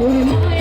뭐니?